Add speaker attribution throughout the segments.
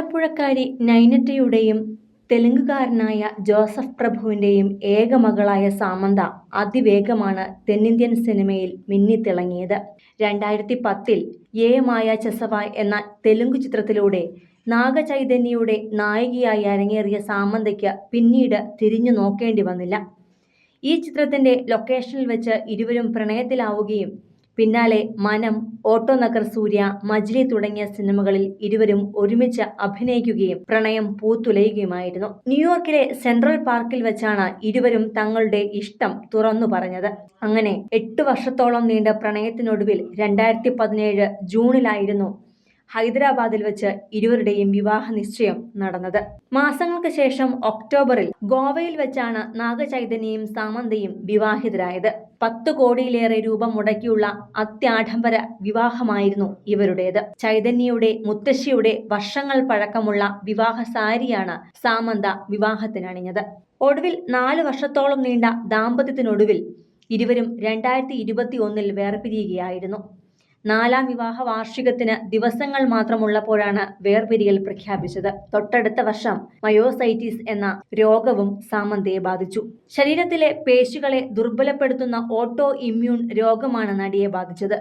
Speaker 1: ആലപ്പുഴക്കാരി നൈനറ്റയുടെയും തെലുങ്കുകാരനായ Joseph പ്രഭുവിന്റെയും ഏക മകളായ സാമന്ത അതിവേഗമാണ് തെന്നിന്ത്യൻ സിനിമയിൽ മിന്നിത്തിളങ്ങിയത്. രണ്ടായിരത്തി പത്തിൽ ഏ മായ ചസവായ് എന്ന തെലുങ്ക് ചിത്രത്തിലൂടെ നാഗചൈതന്യയുടെ നായികയായി അരങ്ങേറിയ സാമന്തയ്ക്ക് പിന്നീട് തിരിഞ്ഞു നോക്കേണ്ടി വന്നില്ല. ഈ ചിത്രത്തിന്റെ ലൊക്കേഷനിൽ വെച്ച് ഇരുവരും പ്രണയത്തിലാവുകയും പിന്നാലെ മനം ഓട്ടോ നഗർ സൂര്യ മജ്ലി തുടങ്ങിയ സിനിമകളിൽ ഇരുവരും ഒരുമിച്ച് അഭിനയിക്കുകയും പ്രണയം പൂത്തുലയുകയുമായിരുന്നു. ന്യൂയോർക്കിലെ സെൻട്രൽ പാർക്കിൽ വെച്ചാണ് ഇരുവരും തങ്ങളുടെ ഇഷ്ടം തുറന്നു പറഞ്ഞത്. അങ്ങനെ എട്ട് വർഷത്തോളം നീണ്ട പ്രണയത്തിനൊടുവിൽ രണ്ടായിരത്തി പതിനേഴ് ജൂണിലായിരുന്നു ഹൈദരാബാദിൽ വെച്ച് ഇരുവരുടെയും വിവാഹ നിശ്ചയം നടന്നത്. മാസങ്ങൾക്ക് ശേഷം ഒക്ടോബറിൽ ഗോവയിൽ വെച്ചാണ് നാഗചൈതന്യയും സാമന്തയും വിവാഹിതരായത്. പത്ത് കോടിയിലേറെ രൂപ മുടക്കിയുള്ള അത്യാഡംബര വിവാഹമായിരുന്നു ഇവരുടേത്. ചൈതന്യയുടെ മുത്തശ്ശിയുടെ വർഷങ്ങൾ പഴക്കമുള്ള വിവാഹ സാരിയാണ് സാമന്ത വിവാഹത്തിനണിഞ്ഞത്. ഒടുവിൽ നാല് വർഷത്തോളം നീണ്ട ദാമ്പത്യത്തിനൊടുവിൽ ഇരുവരും രണ്ടായിരത്തി ഇരുപത്തി ഒന്നിൽ വേർപിരിയുകയായിരുന്നു. നാലാം വിവാഹ വാർഷികത്തിന് ദിവസങ്ങൾ മാത്രമുള്ളപ്പോഴാണ് വേർപിരിയൽ പ്രഖ്യാപിച്ചത്. തൊട്ടടുത്ത വർഷം മയോസൈറ്റിസ് എന്ന രോഗവും സാമന്തയെ ബാധിച്ചു. ശരീരത്തിലെ പേശികളെ ദുർബലപ്പെടുത്തുന്ന ഓട്ടോ ഇമ്മ്യൂൺ രോഗമാണ് നടിയെ ബാധിച്ചത്.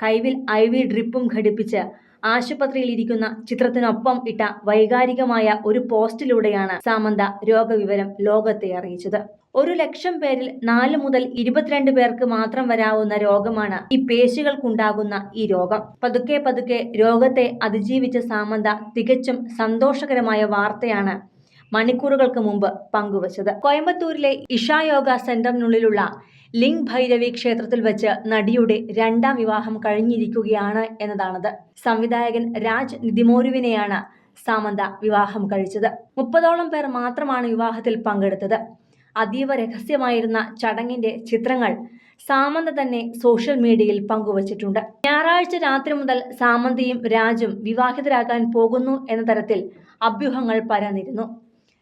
Speaker 1: കൈവിൽ ഐ വി ഡ്രിപ്പും ഘടിപ്പിച്ച് ആശുപത്രിയിൽ ഇരിക്കുന്ന ചിത്രത്തിനൊപ്പം ഇട്ട വൈകാരികമായ ഒരു പോസ്റ്റിലൂടെയാണ് സാമന്ത രോഗവിവരം ലോകത്തെ അറിയിച്ചത്. ഒരു ലക്ഷം പേരിൽ നാല് മുതൽ ഇരുപത്തിരണ്ട് പേർക്ക് മാത്രം വരാവുന്ന രോഗമാണ് ഈ പേശികൾക്കുണ്ടാകുന്ന ഈ രോഗം. പതുക്കെ പതുക്കെ രോഗത്തെ അതിജീവിച്ച സാമന്ത തികച്ചും സന്തോഷകരമായ വാർത്തയാണ് മണിക്കൂറുകൾക്ക് മുമ്പ് പങ്കുവച്ചത്. കോയമ്പത്തൂരിലെ ഇഷായോഗ സെന്ററിനുള്ളിലുള്ള ലിംഗ് ഭൈരവി ക്ഷേത്രത്തിൽ വെച്ച് നടിയുടെ രണ്ടാം വിവാഹം കഴിഞ്ഞിരിക്കുകയാണ് എന്നതാണത്. സംവിധായകൻ രാജ് നിതിമോരുവിനെയാണ് സാമന്ത വിവാഹം കഴിച്ചത്. മുപ്പതോളം പേർ മാത്രമാണ് വിവാഹത്തിൽ പങ്കെടുത്തത്. അതീവ രഹസ്യമായിരുന്ന ചടങ്ങിന്റെ ചിത്രങ്ങൾ സാമന്ത തന്നെ സോഷ്യൽ മീഡിയയിൽ പങ്കുവച്ചിട്ടുണ്ട്. ഞായറാഴ്ച രാത്രി മുതൽ സാമന്തയും രാജും വിവാഹിതരാകാൻ പോകുന്നു എന്ന തരത്തിൽ അഭ്യൂഹങ്ങൾ പരന്നിരുന്നു.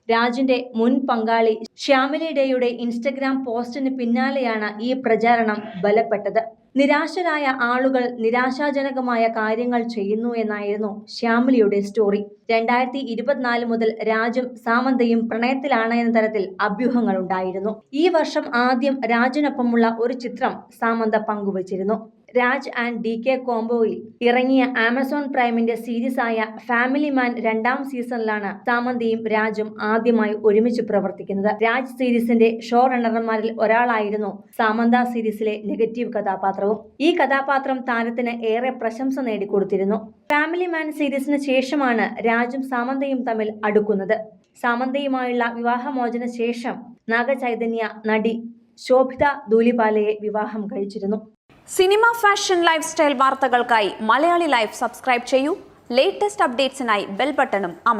Speaker 1: രാജിന്റെ മുൻ പങ്കാളി ശ്യാമിലി ഡേയുടെ ഇൻസ്റ്റഗ്രാം പോസ്റ്റിന് പിന്നാലെയാണ് ഈ പ്രചാരണം ബലപ്പെട്ടത്. നിരാശരായ ആളുകൾ നിരാശാജനകമായ കാര്യങ്ങൾ ചെയ്യുന്നു എന്നായിരുന്നു ശ്യാമിലിയുടെ സ്റ്റോറി രണ്ടായിരത്തി ഇരുപത്തിനാല് മുതൽ രാജും സാമന്തയും പ്രണയത്തിലാണ് എന്ന തരത്തിൽ അഭ്യൂഹങ്ങൾ ഉണ്ടായിരുന്നു. ഈ വർഷം ആദ്യം രാജിനൊപ്പമുള്ള ഒരു ചിത്രം സാമന്ത പങ്കുവച്ചിരുന്നു. രാജ് ആൻഡ് ഡി കെ കോംബോയിൽ ഇറങ്ങിയ ആമസോൺ പ്രൈമിന്റെ സീരീസ് ആയ ഫാമിലി മാൻ രണ്ടാം സീസണിലാണ് സാമന്തയും രാജും ആദ്യമായി ഒരുമിച്ച് പ്രവർത്തിക്കുന്നത്. രാജ് സീരീസിന്റെ ഷോ റണ്ണർമാരിൽ ഒരാളായിരുന്നു സാമന്ത സീരീസിലെ നെഗറ്റീവ് കഥാപാത്രവും ഈ കഥാപാത്രം താരത്തിന് ഏറെ പ്രശംസ നേടിക്കൊടുത്തിരുന്നു. ഫാമിലി മാൻ സീരീസിന് ശേഷമാണ് രാജും സാമന്തയും തമ്മിൽ അടുക്കുന്നത്. സാമന്തയുമായുള്ള വിവാഹമോചന ശേഷം നാഗചൈതന്യ നടി ശോഭിത ധൂലിപാലയെ വിവാഹം കഴിച്ചിരുന്നു.
Speaker 2: സിനിമ ഫാഷൻ ലൈഫ് സ്റ്റൈൽ വാർത്തകൾക്കായി മലയാളി ലൈഫ് സബ്സ്ക്രൈബ് ചെയ്യൂ. ലേറ്റസ്റ്റ് അപ്ഡേറ്റ്സിനായി ബെൽ ബട്ടണും അമർ